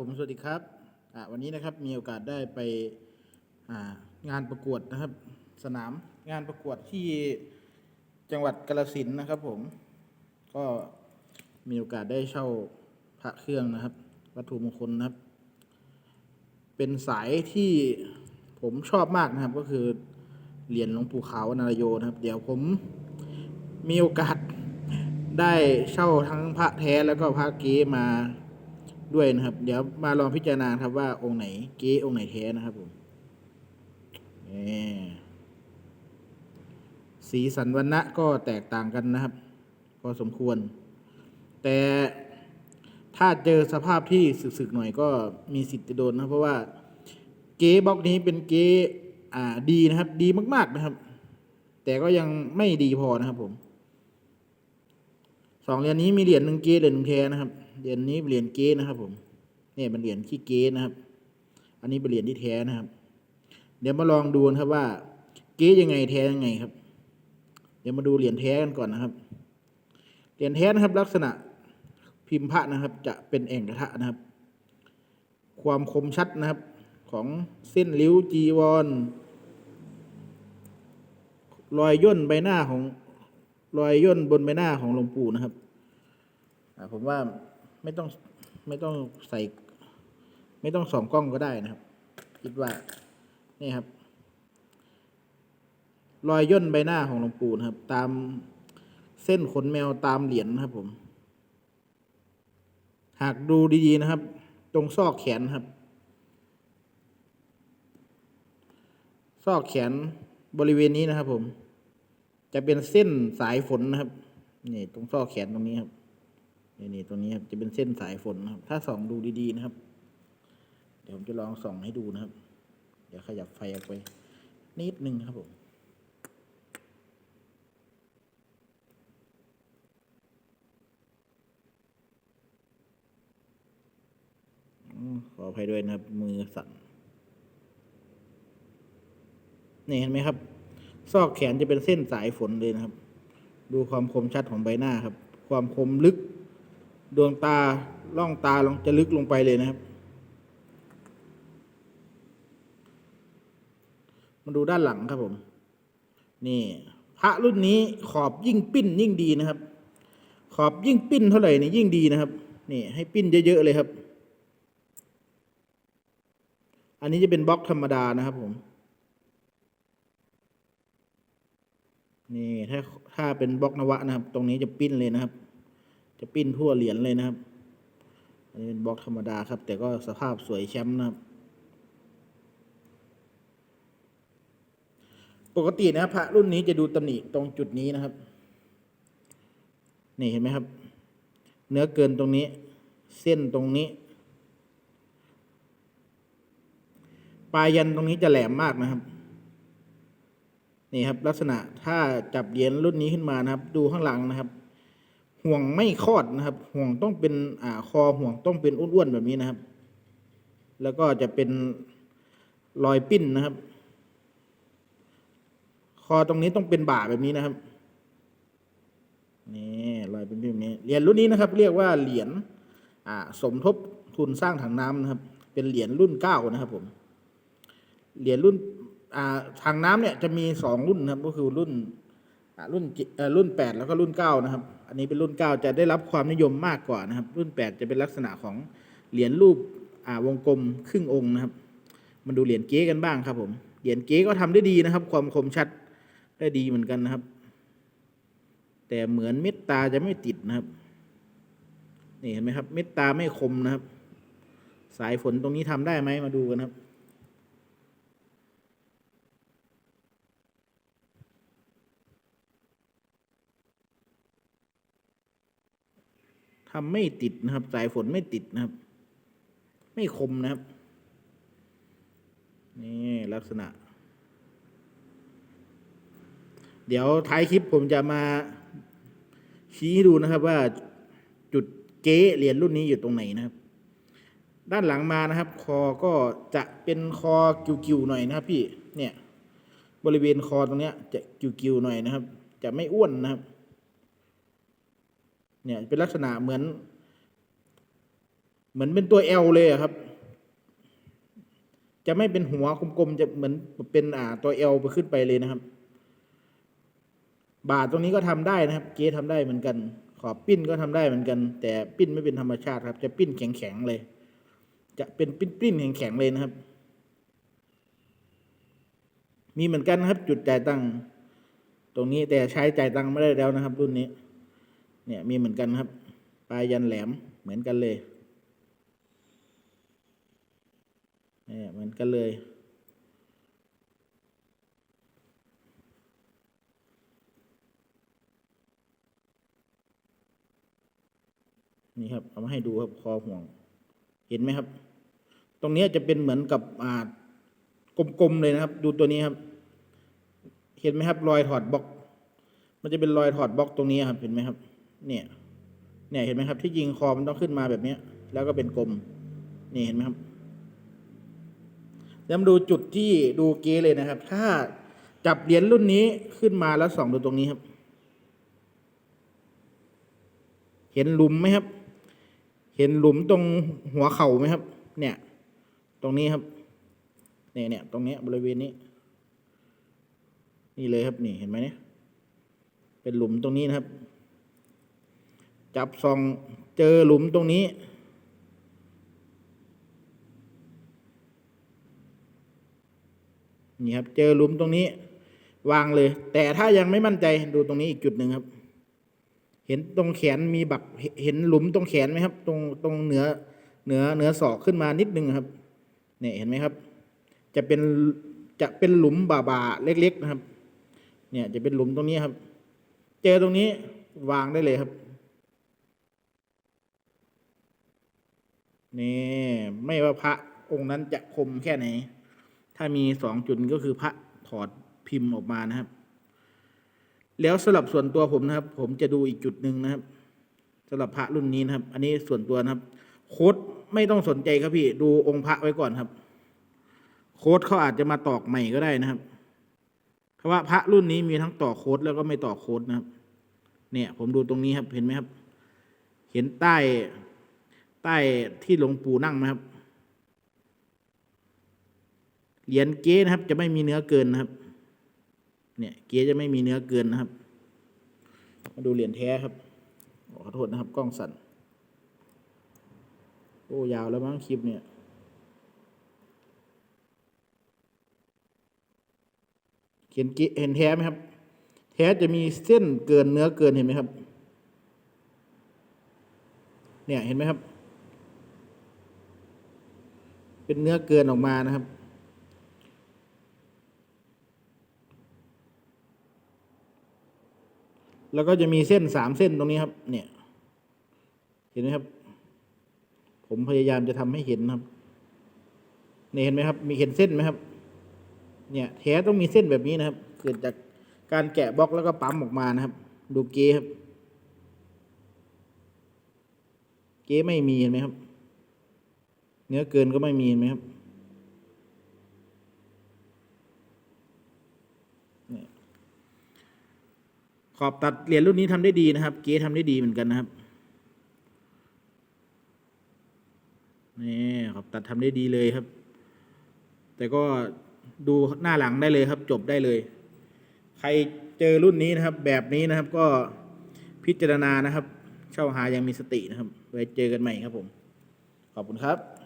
ผมสวัสดีครับวันนี้นะครับมีโอกาสได้ไปงานประกวดนะครับ สนามงานประกวดที่จังหวัดกาฬสินนะครับผมก็มีโอกาสได้เช่าพระเครื่องนะครับ วัตถุมงคลนะครับ เป็นสายที่ผมชอบมากนะครับ ก็คือเหรียญหลวงปู่ขาวนารายโยนะครับ เดี๋ยวผมมีโอกาสได้เช่าทั้งพระแท้แล้วก็พระเก๊มา ด้วยนะครับ เดี๋ยวมาลองพิจารณาครับว่าองค์ไหนเก๊องค์ไหนแท้นะครับผมสีสันวันณะก็แตกต่างกันนะครับพอสมควร แต่ถ้าเจอสภาพที่สึกๆหน่อยก็มีสิทธิ์จะโดนนะเพราะว่าเก๊บล็อกนี้เป็นเก๊อ่าดีนะครับ ดีมาก ๆนะครับ แต่ก็ยังไม่ดีพอนะครับผมสองเหรียญนี้มีเหรียญหนึ่งเกตเหรียญหนึ่งแท้นะครับ เหรียญนี้เป็นเหรียญเกตนะครับ ผมเนี่ยเป็นเหรียญขี้เกตนะครับ อันนี้เป็นเหรียญที่แท้นะครับ เดี๋ยวมาลองดูนะครับว่า เกตยังไงแท้ยังไงครับ เดี๋ยวมาดูเหรียญแท้กันก่อนนะครับ เหรียญแท้นะครับ ลักษณะพิมพ์พระนะครับ จะเป็นแอ่งกระทะนะครับ ความคมชัดนะครับ ของเส้นริ้วจีวรรอยย่นใบหน้าของรอยย่นบนใบหน้าของหลวงปู่นะครับผมว่า ไม่ต้องไม่ต้องใส่ ไม่ต้องส่องกล้องก็ได้นะครับ คิดว่านี่ครับ รอยย่นใบหน้าของหลวงปู่นะครับ ตามเส้นขนแมวตามเหรียญนะครับผม หากดูดีๆนะครับ ตรงซอกแขนครับ ซอกแขนบริเวณนี้นะครับผม จะเป็นเส้นสายฝนนะครับ นี่ตรงซอกแขนตรงนี้ครับ นี่นี่ตรงนี้ครับจะเป็นเส้นสายฝนนะครับ ถ้าส่องดูดีๆนะครับ เดี๋ยวผมจะลองส่องให้ดูนะครับ เดี๋ยวขยับไฟออกไป นิดนึงครับผมขออภัยด้วยนะครับ มือสั่นนี่เห็นไหมครับ ซอกแขนจะเป็นเส้นสายฝนเลยนะครับ ดูความคมชัดของใบหน้าครับ ความคมลึก ดวงตาล่องตาลงจะลึกลงไปเลยนะครับ มาดูด้านหลังครับผม นี่ พระรุ่นนี้ขอบยิ่งปิ้นยิ่งดีนะครับ ขอบยิ่งปิ้นเท่าไหร่นี่ยิ่งดีนะครับ นี่ ให้ปิ้นเยอะๆเลยครับ อันนี้จะเป็นบล็อกธรรมดานะครับผม นี่ถ้าถ้าเป็นบล็อกนวะนะครับ ตรงนี้จะปิ้นเลยนะครับ จะปิ้นทั่วเหรียญเลยนะครับ อันนี้เป็นบล็อกธรรมดาครับ แต่ก็สภาพสวยแชมป์นะครับ ปกตินะครับพระรุ่นนี้จะดูตำหนิตรงจุดนี้นะครับ นี่เห็นไหมครับ เนื้อเกินตรงนี้ เส้นตรงนี้ ปลายยันตรงนี้จะแหลมมากนะครับนี่ครับลักษณะถ้าจับเหรียญรุ่นนี้ขึ้นมานะครับ ดูข้างหลังนะครับ ห่วงไม่คลอดนะครับ ห่วงต้องเป็นอ่าคอห่วงต้องเป็นอ้วนๆแบบนี้นะครับ แล้วก็จะเป็นรอยปิ้นนะครับ คอตรงนี้ต้องเป็นบ่าแบบนี้นะครับนี่รอยเป็นแบบนี้เหรียญรุ่นนี้นะครับ เรียกว่าเหรียญอ่าสมทบทุนสร้างถังน้ำนะครับ เป็นเหรียญรุ่นเก้านะครับ ผมเหรียญรุ่นอ่าถังน้ำเนี่ยจะมีสองรุ่นนะครับ ก็คือรุ่น รุ่นรุ่นแปดแล้วก็รุ่นเก้านะครับ อันนี้เป็นรุ่นเก้าจะได้รับความนิยมมากกว่านะครับ รุ่นแปดจะเป็นลักษณะของเหรียญรูปวงกลมครึ่งองค์นะครับมาดูเหรียญเก๊กันบ้างครับผม เหรียญเก๊ก็ทำได้ดีนะครับ ความคมชัดได้ดีเหมือนกันนะครับ แต่เหมือนเม็ดตาจะไม่ติดนะครับ นี่เห็นไหมครับ เม็ดตาไม่คมนะครับ สายฝนตรงนี้ทำได้ไหมมาดูกันครับ ทำไม่ติดนะครับ สายฝนไม่ติดนะครับ ไม่คมนะครับ นี่ลักษณะ เดี๋ยวท้ายคลิปผมจะมาชี้ให้ดูนะครับ ว่าจุดเก๊เหรียญรุ่นนี้อยู่ตรงไหนนะครับ ด้านหลังมานะครับ คอก็จะเป็นคอกิวๆหน่อยนะครับ พี่เนี่ย บริเวณคอตรงเนี้ย จะกิวๆหน่อยนะครับ จะไม่อ้วนนะครับ เนี่ยเป็นลักษณะเหมือน เหมือนเป็นตัว L เลยครับ จะไม่เป็นหัวกลมๆจะเหมือนเป็นอ่าตัว L ไปขึ้นไปเลยนะครับ บาทตรงนี้ก็ทำได้นะครับ เก๊ทำได้เหมือนกัน ขอบปิ้นก็ทำได้เหมือนกัน แต่ปิ้นไม่เป็นธรรมชาติครับ จะปิ้นแข็งๆเลย จะเป็นปิ้นปิ้นๆแข็งๆเลยนะครับมีเหมือนกันนะครับ จุดจ่ายตังค์ตรงนี้แต่ใช้จ่ายตังค์ไม่ได้แล้วนะครับ รุ่นนี้ เนี่ยมีเหมือนกันครับปลายยันแหลมเหมือนกันเลยเนี่ยเหมือนกันเลย นี่ครับ เอามาให้ดูครับคอห่วง เห็นไหมครับ ตรงนี้จะเป็นเหมือนกับอ่ากลมๆเลยนะครับ ดูตัวนี้ครับ เห็นไหมครับ รอยถอดบล็อก มันจะเป็นรอยถอดบล็อกตรงนี้ครับ เห็นไหมครับ เนี่ย เนี่ยเห็นไหมครับ ที่ยิงคอมันต้องขึ้นมาแบบเนี้ยแล้วก็เป็นกลม นี่เห็นไหมครับ แล้วมาดูจุดที่ดูเกเลยนะครับ ถ้าจับเหรียญรุ่นนี้ขึ้นมาแล้วส่องดูตรงนี้ครับ เห็นหลุมไหมครับ เห็นหลุมตรงหัวเข่าไหมครับ เนี่ย ตรงนี้ครับ เนี่ยเนี่ยตรงนี้บริเวณนี้ นี่เลยครับนี่เห็นไหมเนี่ย เป็นหลุมตรงนี้นะครับ จับซองเจอหลุมตรงนี้ นี่ครับ เจอหลุมตรงนี้ วางเลย แต่ถ้ายังไม่มั่นใจดูตรงนี้อีกจุดหนึ่งครับ เห็นตรงแขนมีบักเห็นหลุมตรงแขนไหมครับ ตรงตรงเหนือเหนือเหนือศอกขึ้นมานิดนึงครับเนี่ยเห็นไหมครับ จะเป็นจะเป็นหลุมบ่าเล็ก ๆ นะครับ เนี่ยจะเป็นหลุมตรงนี้ครับ เจอตรงนี้วางได้เลยครับ นี่ไม่ว่าพระองค์นั้นจะคมแค่ไหน ถ้ามีสองจุดก็คือพระถอดพิมพ์ออกมานะครับ แล้วสำหรับส่วนตัวผมนะครับ ผมจะดูอีกจุดหนึ่งนะครับสำหรับพระรุ่นนี้นะครับ อันนี้ส่วนตัวนะครับ โค้ดไม่ต้องสนใจครับพี่ ดูองค์พระไว้ก่อนครับ โค้ดเขาอาจจะมาตอกใหม่ก็ได้นะครับเพราะว่าพระรุ่นนี้มีทั้งต่อโค้ดแล้วก็ไม่ต่อโค้ดนะครับ เนี่ย ผมดูตรงนี้ครับเห็นไหมครับ เห็นใต้ ต้ที่หลวงปู่นั่งไหมครับ เหรียญเก๊นะครับ จะไม่มีเนื้อเกินนะครับ เนี่ยเก๊จะไม่มีเนื้อเกินนะครับ มาดูเหรียญแท้ครับขอโทษนะครับกล้องสั่นโอ้ยาวแล้วมั้งคลิปเนี่ยเห็นเก๊เห็นแท้ไหมครับ แท้จะมีเส้นเกินเนื้อเกินเห็นไหมครับ เนี่ยเห็นไหมครับ เป็นเนื้อเกินออกมานะครับ แล้วก็จะมีเส้นสามเส้นตรงนี้ครับ เนี่ย เห็นไหมครับ ผมพยายามจะทำให้เห็นครับเนี่ยเห็นไหมครับ มีเห็นเส้นไหมครับ เนี่ยแท้ต้องมีเส้นแบบนี้นะครับ เกิดจากการแกะบล็อกแล้วก็ปั๊มออกมานะครับ ดูเกครับ เก๊ไม่มีเห็นไหมครับ เนื้อเกินก็ไม่มีไหมครับขอบตัดเหรียญรุ่นนี้ทำได้ดีนะครับ เก๊ทำได้ดีเหมือนกันนะครับนี่ขอบตัดทำได้ดีเลยครับ แต่ก็ดูหน้าหลังได้เลยครับ จบได้เลย ใครเจอรุ่นนี้นะครับ แบบนี้นะครับก็พิจารณานะครับ เช่าหายังมีสตินะครับ ไว้เจอกันใหม่ครับผม ขอบคุณครับ